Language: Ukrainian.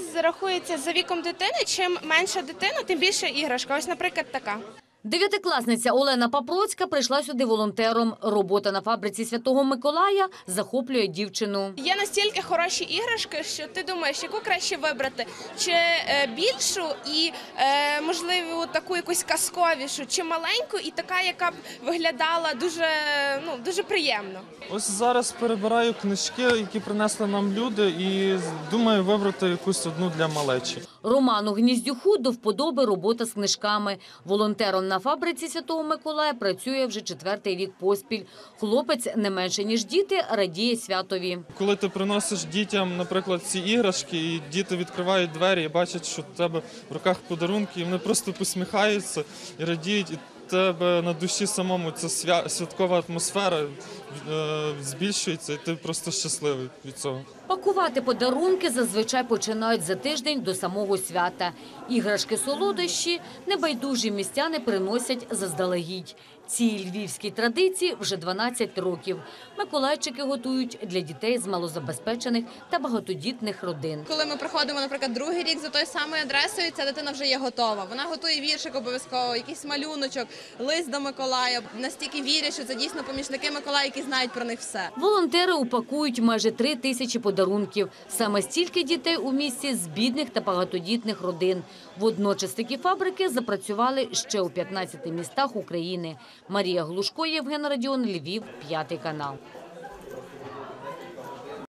це рахується за віком дитини. Чим менша дитина, тим більше іграшка. Ось, наприклад, така. Дев'ятикласниця Олена Папроцька прийшла сюди волонтером. Робота на фабриці Святого Миколая захоплює дівчину. Є настільки хороші іграшки, що ти думаєш, яку краще вибрати, чи е, більшу і е, можливо таку якусь казковішу, чи маленьку, і така, яка б виглядала дуже ну дуже приємно. Ось зараз перебираю книжки, які принесли нам люди, і думаю вибрати якусь одну для малечі. Роману Гніздюху до вподоби робота з книжками. Волонтером на фабриці Святого Миколая працює вже четвертий рік поспіль. Хлопець не менше ніж діти радіє святові. Коли ти приносиш дітям, наприклад, ці іграшки, і діти відкривають двері і бачать, що в тебе в руках подарунки, і вони просто посміхаються і радіють. Тебе на душі самому ця свя- святкова атмосфера е, збільшується, і ти просто щасливий від цього. Пакувати подарунки зазвичай починають за тиждень до самого свята. Іграшки солодощі небайдужі містяни приносять заздалегідь. Цій львівській традиції вже 12 років. Миколайчики готують для дітей з малозабезпечених та багатодітних родин. Коли ми приходимо, наприклад, другий рік за тою самою адресою, ця дитина вже є готова. Вона готує віршик обов'язково, якийсь малюночок, лист до Миколая. Настільки вірять, що це дійсно помічники Миколая, які знають про них все. Волонтери упакують майже три тисячі подарунків. Саме стільки дітей у місті з бідних та багатодітних родин. Водночас такі фабрики запрацювали ще у 15 містах України. Марія Глушко, Євген Радіон, Львів, п'ятий канал.